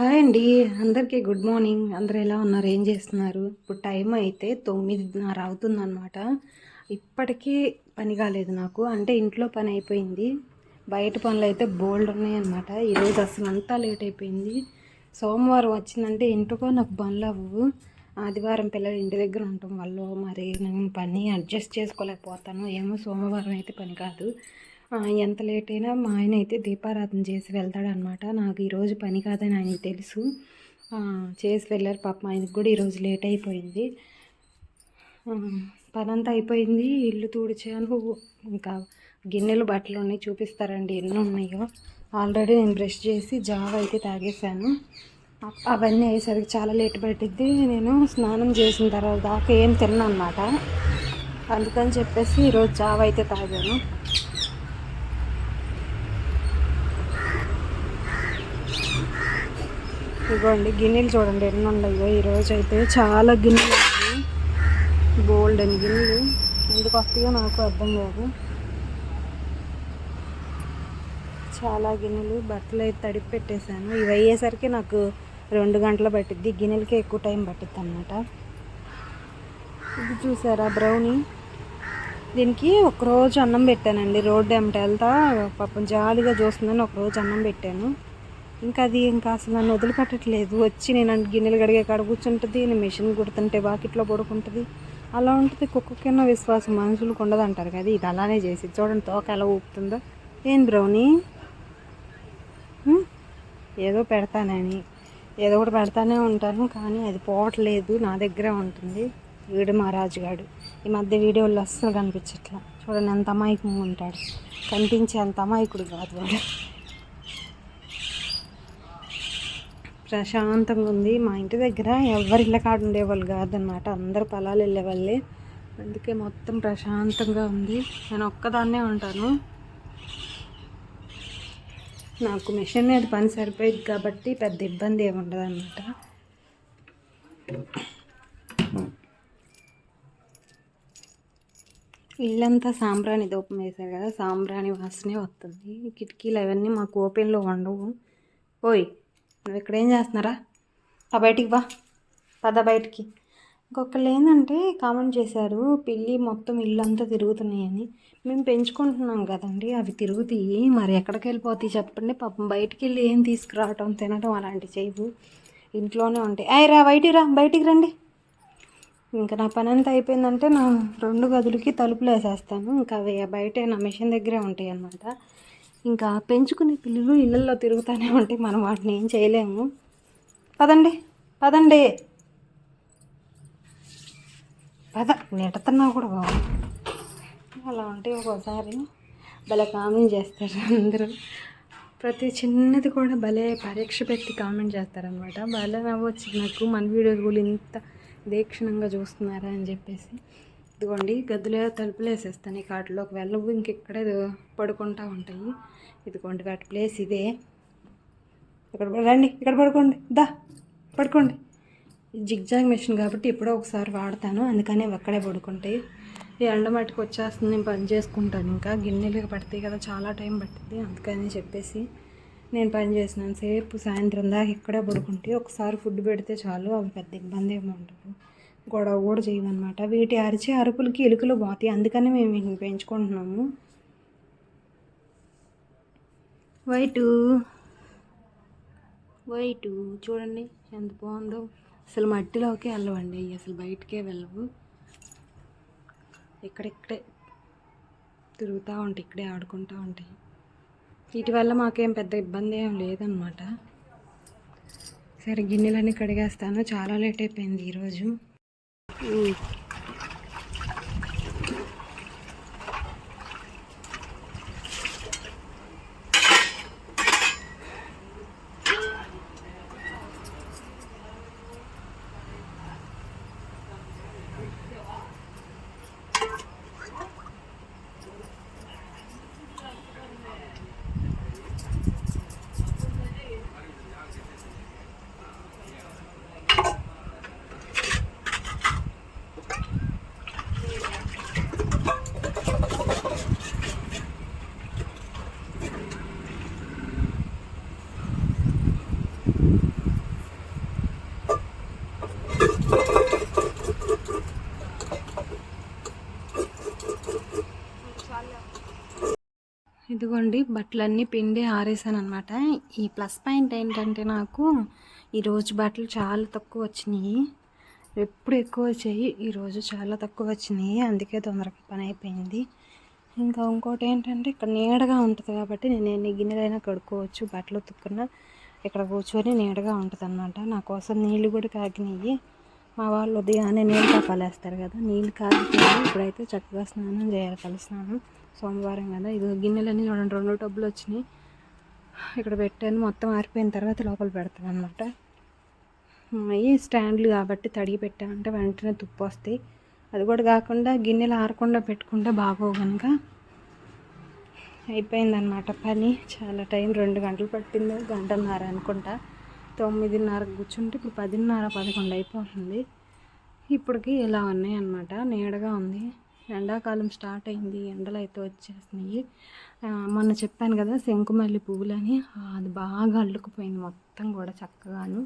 Hi అండి. అందరికీ good morning. అందరు ఎలా ఉన్నారు? ఏం చేస్తున్నారు? ఇప్పుడు టైం అయితే తొమ్మిదిన్నర అవుతుందన్నమాట. ఇప్పటికీ పని కాలేదు నాకు. అంటే ఇంట్లో పని అయిపోయింది. బయట పనులు అయితే బోల్డ్ ఉన్నాయన్నమాట. ఈరోజు అసలు అంతా లేట్ అయిపోయింది. సోమవారం వచ్చిందంటే ఇంటికో నాకు పనులు అవ్వవు. ఆదివారం పిల్లలు ఇంటి దగ్గర ఉండటం వల్ల మరి నేను పని అడ్జస్ట్ చేసుకోలేకపోతాను. ఏమో సోమవారం అయితే పని కాదు. ఎంత లేట్ అయినా మా ఆయన అయితే దీపారాధన చేసి వెళ్తాడనమాట నాకు ఈరోజు పని కాదని ఆయనకి తెలుసు. చేసి వెళ్ళారు పాపం. ఆయనకు కూడా ఈరోజు లేట్ అయిపోయింది. పని పనంతా అయిపోయింది. ఇల్లు తుడిచాను. ఇంకా గిన్నెలు బట్టలు ఉన్నాయి. చూపిస్తారండి ఎన్ని ఉన్నాయో. ఆల్రెడీ నేను బ్రష్ చేసి జావ అయితే తాగేశాను. అవన్నీ అయ్యేసరికి చాలా లేట్ పట్టిద్ది. నేను స్నానం చేసిన తర్వాత దాకా ఏం తిన్నా అనమాట అందుకని చెప్పేసి ఈరోజు జావ అయితే తాగాను. ఇదిగోండి గిన్నెలు చూడండి ఎన్ని ఉన్నాయో? ఈరోజు అయితే చాలా గిన్నెలు ఉన్నాయి. గోల్డ్ అని గిన్నెలు. ఎందుకు వస్తాయో నాకు అర్థం కాదు. చాలా గిన్నెలు బట్టలు అయితే తడిపి పెట్టేశాను. ఇవి అయ్యేసరికి నాకు రెండు గంటలు పట్టిద్ది. గిన్నెలకే ఎక్కువ టైం పట్టిద్ది అనమాట ఇది చూసారా బ్రౌనీ దీనికి ఒకరోజు అన్నం పెట్టానండి. రోడ్డు వెంట వెళ్తా పాపం జాలిగా చూస్తుందని ఒకరోజు అన్నం పెట్టాను. ఇంకా అది ఇంకా అసలు నన్ను వదిలిపెట్టట్లేదు. వచ్చి నేను గిన్నెలు గడిగే కాడ కూర్చుంటుంది నేను మిషన్ కుడుతుంటే వాకిట్లో పడుకుంటుంది. అలా ఉంటుంది కుక్కకైనా విశ్వాసం మనుషులకు ఉండదు అంటారు కదా ఇది అలానే చేసి చూడండి తోక ఎలా ఊపుతుందో. ఏం బ్రౌనీ? ఏదో పెడతానని. ఏదో ఒకటి పెడతానే ఉంటాను కానీ అది పోవట్లేదు నా దగ్గరే ఉంటుంది. వీడు మా రాజుగాడు. ఈ మధ్య వీడియోలు అస్సలు కనిపించట్లా. చూడండి ఎంత అమాయకంగా ఉంటాడు. కనిపించే అంత అమాయకుడు కాదు వాడు. ప్రశాంతంగా ఉంది. మా ఇంటి దగ్గర ఎవరి ఇళ్ళ కాడ ఉండేవాళ్ళు కాదనమాట అందరు పొలాలు వెళ్ళేవాళ్ళే. అందుకే మొత్తం ప్రశాంతంగా ఉంది. నేను ఒక్కదాన్నే ఉంటాను. నాకు మిషన్ మీద పని సరిపోయింది కాబట్టి పెద్ద ఇబ్బంది ఏముండదు అనమాట ఇల్లంతా సాంబ్రాణి దూపం వేశారు కదా సాంబ్రాణి వాసనే వస్తుంది. కిటికీలు అవన్నీ మాకు ఓపెన్లో ఉండవు. పోయి. నువ్వు ఇక్కడ ఏం చేస్తున్నారా? ఆ బయటికి బా పద బయటికి. ఇంకొకళ్ళు ఏంటంటే కామెంట్ చేశారు పిల్లి మొత్తం ఇల్లు అంతా తిరుగుతున్నాయని. మేము పెంచుకుంటున్నాం కదండి అవి తిరుగుతాయి. మరి ఎక్కడికి వెళ్ళిపోతాయి చెప్పండి. పాపం బయటికి వెళ్ళి ఏం తీసుకురావటం తినడం అలాంటివి చేయవు. ఇంట్లోనే ఉంటాయి. అయ్యి రా బయటికి రా బయటికి రండి. ఇంకా నా పని అంతా అయిపోయిందంటే నా రెండు గదులకి తలుపులు వేసేస్తాను ఇంకా అవి బయట నా మిషన్ దగ్గరే ఉంటాయి అన్నమాట ఇంకా పెంచుకునే పిల్లలు ఇళ్ళల్లో తిరుగుతూనే ఉంటాయి మనం వాటిని ఏం చేయలేము. పదండి పదండి. పద నెట్టుతున్నా కూడా బాగు అలా ఉంటే ఒక్కోసారి భలే కామెంట్ చేస్తారు అందరూ. ప్రతి చిన్నది కూడా భలే పరీక్ష పెట్టి కామెంట్ చేస్తారనమాట భలే నవ్వచ్చు నాకు. మన వీడియోస్ కూడా ఇంత దీక్షణంగా చూస్తున్నారా అని చెప్పేసి. ఇదిగోండి గదిలో తలుపులు వేసేస్తాను ఈ కాటిలోకి వెళ్ళవు ఇంకెక్కడే పడుకుంటా ఉంటాయి. ఇదిగోండి వాటి ప్లేస్ ఇదే. ఇక్కడ రండి ఇక్కడ పడుకోండి. దా పడుకోండి. జిగ్జాగ్ మిషన్ కాబట్టి ఎప్పుడో ఒకసారి వాడతాను. అందుకని అక్కడే పడుకుంటాయి. ఈ ఎండ మట్టుకు వచ్చేస్తుంది నేను పని చేసుకుంటాను ఇంకా. గిన్నెలు పడతాయి కదా చాలా టైం పట్టింది అందుకని చెప్పేసి నేను పని చేసినాను సేపు సాయంత్రం దాకా ఇక్కడే పడుకుంటే ఒకసారి ఫుడ్ పెడితే చాలు అవి పెద్ద ఇబ్బంది ఏమి ఉండదు. గొడవ కూడా చేయమన్నమాట. వీటి అరిచే అరుపులకి ఎలుకలు పోతాయి. అందుకని మేము వీటిని పెంచుకుంటున్నాము. వైటు. వైటు. చూడండి ఎంత బాగుందో. అసలు మట్టిలోకి వెళ్ళవండి. అసలు బయటికే వెళ్ళవు. ఇక్కడిక్కడే తిరుగుతూ ఉంటాయి. ఇక్కడే ఆడుకుంటూ ఉంటాయి. వీటి వల్ల మాకేం పెద్ద ఇబ్బంది ఏం లేదనమాట సరే గిన్నెలన్నీ కడిగేస్తాను. చాలా లేట్ అయిపోయింది ఈరోజు. 嗯。ఇదిగోండి బట్టలన్నీ పిండి ఆరేసాను అనమాట ఈ ప్లస్ పాయింట్ ఏంటంటే నాకు ఈరోజు బట్టలు చాలా తక్కువ వచ్చినాయి. ఎప్పుడు ఎక్కువ వచ్చాయి ఈరోజు చాలా తక్కువ వచ్చినాయి. అందుకే తొందరగా పని అయిపోయింది. ఇంకా ఇంకోటి ఏంటంటే ఇక్కడ నీడగా ఉంటుంది కాబట్టి నేను ఎన్ని గిన్నెలైనా కడుక్కోవచ్చు బట్టలు ఉతుక్కున్నా ఇక్కడ కూర్చొని నీడగా ఉంటుంది అనమాట నా కోసం నీళ్ళు కూడా కాగినాయి మా వాళ్ళు ఉదయాన్నే నీళ్ళు కాపాలేస్తారు కదా నీళ్ళు కాగిపోయి ఇప్పుడైతే చక్కగా స్నానం చేయాలి కలిసినాను సోమవారం కదా. ఇది గిన్నెలన్నీ చూడండి రెండు టబ్బులు వచ్చినాయి. ఇక్కడ పెట్టాను మొత్తం ఆరిపోయిన తర్వాత లోపల పెడతాను అనమాట అవి స్టాండ్లు కాబట్టి తడిగి పెట్టామంటే వెంటనే తుప్పు వస్తాయి. అది కూడా కాకుండా గిన్నెలు ఆరకుండా పెట్టుకుంటే బాగోవు కనుక అయిపోయిందనమాట పని. చాలా టైం రెండు గంటలు పట్టింది గంటన్నర అనుకుంటా. తొమ్మిదిన్నర కూర్చుంటే ఇప్పుడు పదిన్నర పదకొండు అయిపోతుంది. ఇప్పటికి ఇలా ఉన్నాయి అన్నమాట నీడగా ఉంది. ఎండాకాలం స్టార్ట్ అయింది ఎండలు అయితే వచ్చేసినాయి మొన్న చెప్పాను కదా శంకుమల్లి పువ్వులని అది బాగా అల్లుకుపోయింది మొత్తం కూడా చక్కగాను.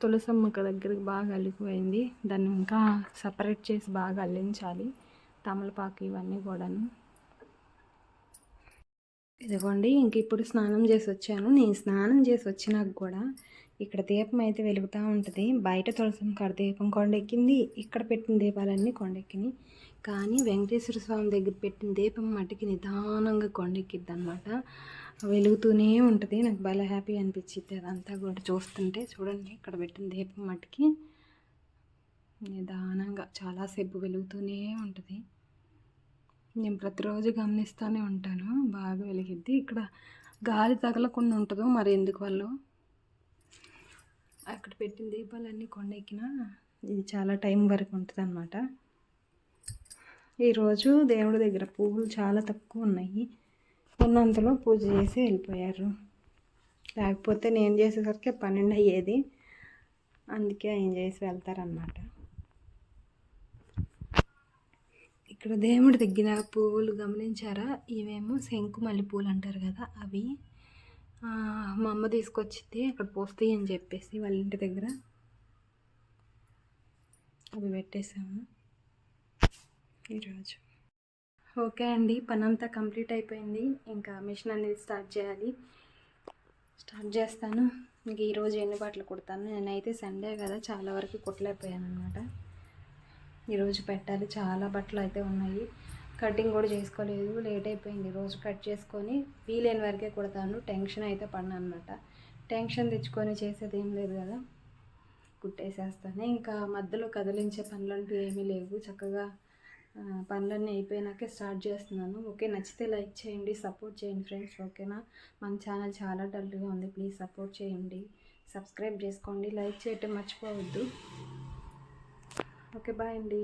తులసమ్మక దగ్గరికి బాగా అల్లుకుపోయింది. దాన్ని ఇంకా సపరేట్ చేసి బాగా అల్లించాలి తమలపాకు ఇవన్నీ కూడాను. ఇదిగోండి ఇంక ఇప్పుడు స్నానం చేసి వచ్చాను. నేను స్నానం చేసి వచ్చినాక కూడా ఇక్కడ దీపం అయితే వెలుగుతూ ఉంటుంది. బయట తులసం కాడ దీపం కొండెక్కింది. ఇక్కడ పెట్టిన దీపాలన్నీ కొండెక్కినాయి. కానీ వెంకటేశ్వర స్వామి దగ్గర పెట్టిన దీపం మట్టికి నిదానంగా కొండెక్కిద్ది అనమాట వెలుగుతూనే ఉంటుంది. నాకు భలే హ్యాపీ అనిపించింది అదంతా కూడా చూస్తుంటే. చూడండి ఇక్కడ పెట్టిన దీపం మట్టికి నిదానంగా చాలాసేపు వెలుగుతూనే ఉంటుంది. నేను ప్రతిరోజు గమనిస్తూనే ఉంటాను. బాగా వెలిగిద్ది. ఇక్కడ గాలి తగలకుండా ఉంటుందో మరి ఎందుకు వాళ్ళు? అక్కడ పెట్టిన దీపాలన్నీ కొండెక్కిన ఇది చాలా టైం వరకు ఉంటుంది అనమాట ఈరోజు దేవుడి దగ్గర పువ్వులు చాలా తక్కువ ఉన్నాయి. ఉన్నంతలో పూజ చేసి వెళ్ళిపోయారు. లేకపోతే నేను చేసేసరికి పన్నెండు అయ్యేది. అందుకే ఆయన చేసి వెళ్తారనమాట ఇక్కడ దేవుడి దగ్గర పువ్వులు గమనించారా? ఇవేమో శంకు మల్లెపూలు అంటారు కదా అవి. మా అమ్మ తీసుకొచ్చింది అక్కడ పోస్తాయి అని చెప్పేసి వాళ్ళ ఇంటి దగ్గర. అవి పెట్టేసాము ఈరోజు ఓకే అండి పని అంతా కంప్లీట్ అయిపోయింది. ఇంకా మిషన్ అనేది స్టార్ట్ చేయాలి. స్టార్ట్ చేస్తాను. ఇంక ఈరోజు ఎన్ని బట్టలు కుడతాను? నేనైతే సండే కదా చాలా వరకు కుట్టలేకపోయాను అనమాట ఈరోజు పెట్టాలి. చాలా బట్టలు అయితే ఉన్నాయి. కటింగ్ కూడా చేసుకోలేదు లేట్ అయిపోయింది. రోజు కట్ చేసుకొని వీలైన వరకే కుడతాను. టెన్షన్ అయితే పడినా అనమాట టెన్షన్ తెచ్చుకొని చేసేది ఏం లేదు కదా. కుట్టేసేస్తాను. ఇంకా మధ్యలో కదిలించే పనులంటూ ఏమీ లేవు. చక్కగా పనులన్నీ అయిపోయినాకే స్టార్ట్ చేస్తున్నాను. ఓకే నచ్చితే లైక్ చేయండి సపోర్ట్ చేయండి ఫ్రెండ్స్. ఓకేనా? మన ఛానల్ చాలా డల్గా ఉంది. ప్లీజ్ సపోర్ట్ చేయండి. సబ్స్క్రైబ్ చేసుకోండి. లైక్ చేయటం మర్చిపోవద్దు. ఓకే బాయ్ అండి.